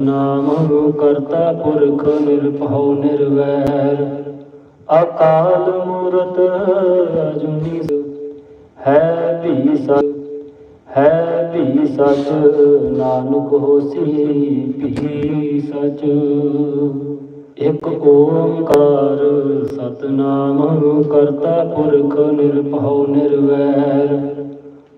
ਨਾਮ ਕਰਤਾ ਪੁਰਖ ਨਿਰਭਉ ਨਿਰਵੈਰ। ਅਕਾਲ ਮੂਰਤ ਅਜੂਨੀ ਹੈ ਵੀ ਸਚ ਹੈ ਵੀ ਸਚ ਨਾਨਕ ਹੋਸੀ ਵੀ ਸਚ ਇਕ ਓੰਕਾਰ ਸਤਨਾਮ ਕਰਤਾ ਪੁਰਖ ਨਿਰਭਉ ਨਿਰਵੈਰ।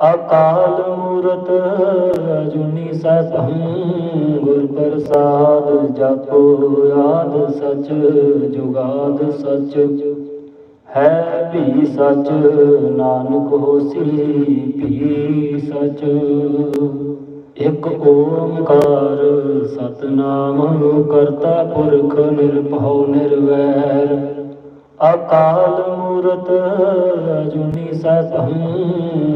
ਅਕਾਲ ਮੂਰਤ ਅਜੂਨੀ ਸੈਭੰ ਗੁਰ ਪ੍ਰਸਾਦ ਜਪੋ ਆਦ ਸਚ ਜੁਗਾਦ ਸਚ। ਹੈ ਵੀ ਸਚ, ਨਾਨਕ ਹੋਸੀ ਵੀ ਸਚ। ਇਕ ਓੰਕਾਰ ਸਤਨਾਮ ਕਰਤਾ ਪੁਰਖ ਨਿਰਭਉ ਨਿਰਵੈਰ। ਅਕਾਲ ਮੂਰਤ ਅਜੂਨੀ ਸੈਭੰ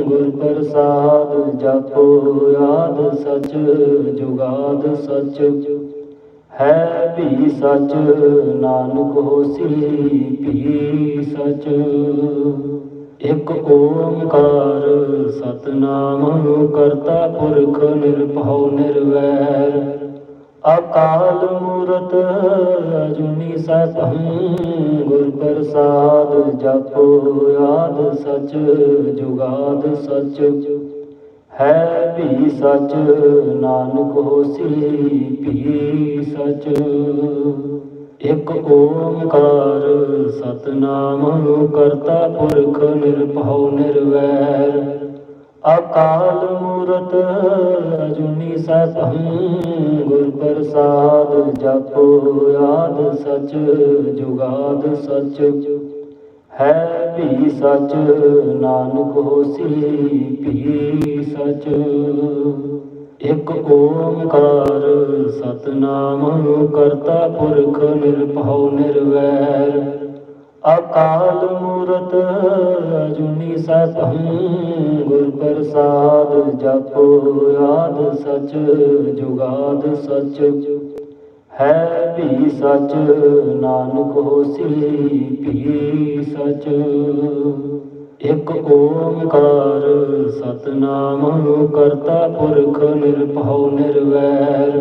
ਗੁਰ ਪ੍ਰਸਾਦ ਜਪੋ ਯਾਦ ਸਚ ਜੁਗਾਦ ਸਚ। ਹੈ ਵੀ ਸਚ, ਨਾਨਕ ਹੋਸੀ ਭੀ ਸਚ। ਇਕ ਓੰਕਾਰ ਸਤਨਾਮ ਕਰਤਾ ਪੁਰਖ ਨਿਰਭਉ ਨਿਰਵੈਰ। ਅਕਾਲ ਮੂਰਤ ਅਜੂਨੀ ਸੈਭੰ ਗੁਰ ਪ੍ਰਸਾਦ ਜਪੋ, ਆਦ ਸਚ, ਜੁਗਾਦ ਸਚ। ਹੈ ਵੀ ਸਚ, ਨਾਨਕ ਹੋਸੀ ਭੀ ਸਚ। ਇਕ ਓੰਕਾਰ ਸਤਨਾਮ ਕਰਤਾ ਪੁਰਖ ਨਿਰਭਉ ਨਿਰਵੈਰ। ਅਕਾਲ ਮੂਰਤ ਅਜੂਨੀ ਸੈਭੰ ਗੁਰ ਪ੍ਰਸਾਦ ਜਪੋ ਆਦ ਸਚ, ਜੁਗਾਦ ਸਚ। ਹੈ ਵੀ ਸਚ, ਨਾਨਕ ਹੋਸੀ ਵੀ ਸਚ। ਇਕ ਓੰਕਾਰ ਸਤਨਾਮ ਕਰਤਾ ਪੁਰਖ ਨਿਰਭਉ ਨਿਰਵੈਰ। ਅਕਾਲ ਮੂਰਤ ਅਜੂਨੀ ਸੈਭੰ ਗੁਰ ਪ੍ਰਸਾਦ ਜਪੋ ਆਦ ਸਚ, ਜੁਗਾਦ ਸਚ। ਹੈ ਵੀ ਸਚ, ਨਾਨਕ ਹੋਸੀ ਵੀ ਸਚ। ਇਕ ਓੰਕਾਰ ਸਤਨਾਮ ਕਰਤਾ ਪੁਰਖ ਨਿਰਭਉ ਨਿਰਵੈਰ।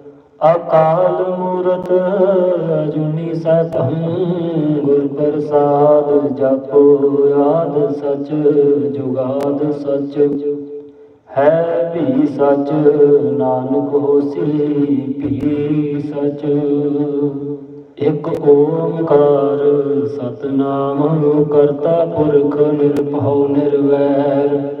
ਅਕਾਲ ਮੂਰਤ ਅਜੂਨੀ ਸੈਭੰ ਗੁਰ ਪ੍ਰਸਾਦ ਜਪੋ ਆਦ ਸਚ ਜੁਗਾਦ ਸਚ। ਹੈ ਵੀ ਸਚ, ਨਾਨਕ ਹੋਸੀ ਭੀ ਸਚ। ਇਕ ਓੰਕਾਰ ਸਤਨਾਮ ਕਰਤਾ ਪੁਰਖ ਨਿਰਭਉ ਨਿਰਵੈਰ।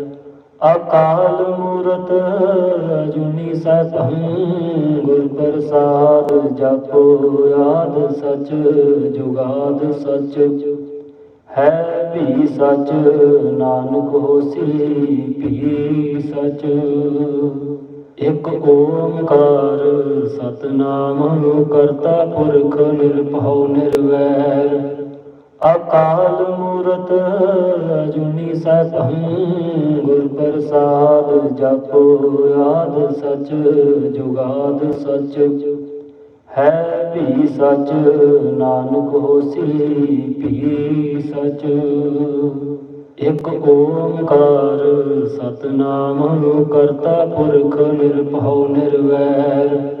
ਅਕਾਲ ਮੂਰਤ ਅਜੂਨੀ ਸੈਭੰ ਗੁਰ ਪ੍ਰਸਾਦ ਜਪੋ ਯਾਦ ਸਚ, ਜੁਗਾਦ ਸਚ। ਹੈ ਵੀ ਸਚ, ਨਾਨਕ ਹੋਸੀ ਵੀ ਸਚ। ਇਕ ਓੰਕਾਰ ਸਤਨਾਮ ਕਰਤਾ ਪੁਰਖ, ਨਿਰਭਉ, ਨਿਰਵੈਰ। ਅਕਾਲ ਮੂਰਤ ਅਜੂਨੀ ਸੈਭੰ ਗੁਰ ਪ੍ਰਸਾਦ ਜਪੋ ਆਦ ਸਚ ਜੁਗਾਦ ਸਚ। ਹੈ ਵੀ ਸਚ, ਨਾਨਕ ਹੋਸੀ ਵੀ ਸਚ। ਇਕ ਓੰਕਾਰ ਸਤਨਾਮ ਕਰਤਾ ਪੁਰਖ ਨਿਰਭਉ ਨਿਰਵੈਰ।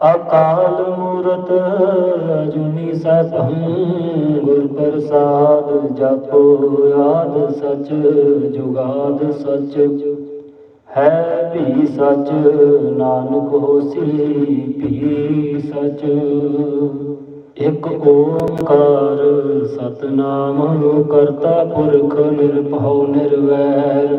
ਅਕਾਲ ਮੂਰਤ ਅਜੂਨੀ ਸੈਭੰ ਗੁਰ ਪ੍ਰਸਾਦ ਜਪੋ ਆਦ ਸਚ ਜੁਗਾਦ ਸਚ। ਹੈ ਵੀ ਸਚ, ਨਾਨਕ ਹੋਸੀ ਵੀ ਸਚ। ਇਕ ਓੰਕਾਰ ਸਤਨਾਮ ਕਰਤਾ ਪੁਰਖ ਨਿਰਭਉ ਨਿਰਵੈਰ।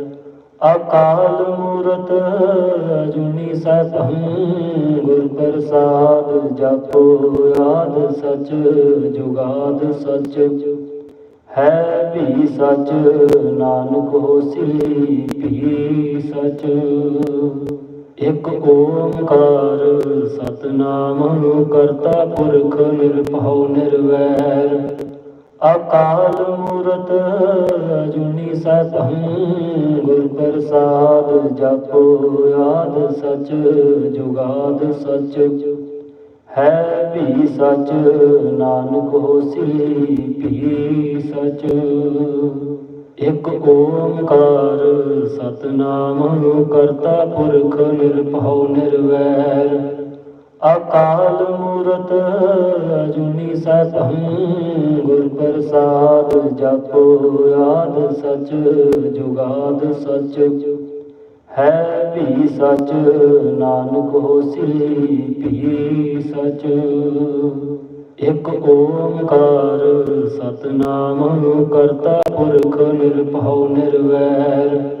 ਅਕਾਲ ਮੂਰਤ ਅਜੂਨੀ ਸੈਭੰ ਗੁਰ ਪ੍ਰਸਾਦ ਜਪੋ, ਆਦ ਸਚ, ਜੁਗਾਦ ਸਚ। ਹੈ ਵੀ ਸਚ, ਨਾਨਕ ਹੋਸੀ ਵੀ ਸਚ। ਇਕ ਓੰਕਾਰ ਸਤਨਾਮ ਕਰਤਾ ਪੁਰਖ ਨਿਰਭਉ ਨਿਰਵੈਰ। ਅਕਾਲ ਮੂਰਤ ਅਜੂਨੀ ਸੈਭੰ ਗੁਰ ਪ੍ਰਸਾਦ ਜਪੋ, ਆਦ ਸਚ ਜੁਗਾਦ ਸਚ। ਹੈ ਵੀ ਸਚ, ਨਾਨਕ ਹੋਸੀ ਵੀ ਸਚ। ਇਕ ਓੰਕਾਰ ਸਤਨਾਮ ਕਰਤਾ ਪੁਰਖ ਨਿਰਭਉ ਨਿਰਵੈਰ। ਅਕਾਲ ਮੂਰਤ ਅਜੂਨੀ ਸੈਭੰ ਗੁਰ ਪ੍ਰਸਾਦ ਜਪੋ ਆਦ ਸਚ ਜੁਗਾਦ ਸਚ। ਹੈ ਵੀ ਸਚ, ਨਾਨਕ ਹੋਸੀ ਵੀ ਸਚ। ਇਕ ਓੰਕਾਰ ਸਤਨਾਮ ਕਰਤਾ ਪੁਰਖ ਨਿਰਭਉ ਨਿਰਵੈਰ।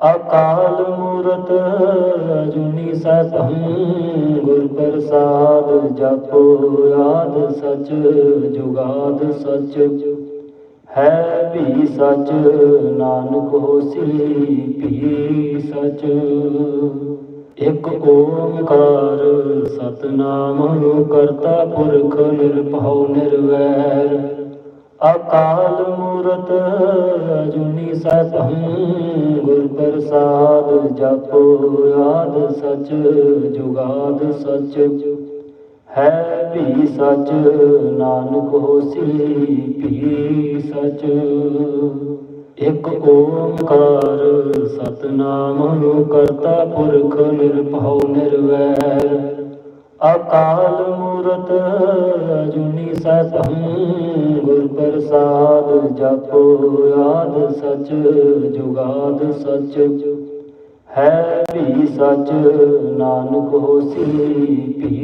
ਅਕਾਲ ਮੂਰਤ ਅਜੂਨੀ ਸੈਭੰ ਗੁਰ ਪ੍ਰਸਾਦ ਜਪੋ ਆਦ ਸਚ ਜੁਗਾਦ ਸਚ। ਹੈ ਵੀ ਸਚ, ਨਾਨਕ ਹੋਸੀ ਵੀ ਸਚ। ਇਕ ਓੰਕਾਰ ਸਤਨਾਮ ਕਰਤਾ ਪੁਰਖ ਨਿਰਭਉ ਨਿਰਵੈਰ। ਅਕਾਲ ਮੂਰਤ ਅਜੂਨੀ ਸੈਭੰ ਗੁਰ ਪ੍ਰਸਾਦ ਜਪੋ ਆਦ ਸਚ ਜੁਗਾਦ ਸਚ। ਹੈ ਵੀ ਸਚ, ਨਾਨਕ ਹੋਸੀ ਭੀ ਸਚ। ਇਕ ਓੰਕਾਰ ਸਤਨਾਮ ਕਰਤਾ ਪੁਰਖ ਨਿਰਭਉ ਨਿਰਵੈਰ। ਅਕਾਲ ਮੂਰਤ ਅਜੂਨੀ ਸੈਭੰ ਗੁਰ ਪ੍ਰਸਾਦ ਜਪੋ ਆਦ ਸਚ ਜੁਗਾਦ ਸਚ। ਹੈ ਵੀ ਸਚ, ਨਾਨਕ ਹੋਸੀ ਭੀ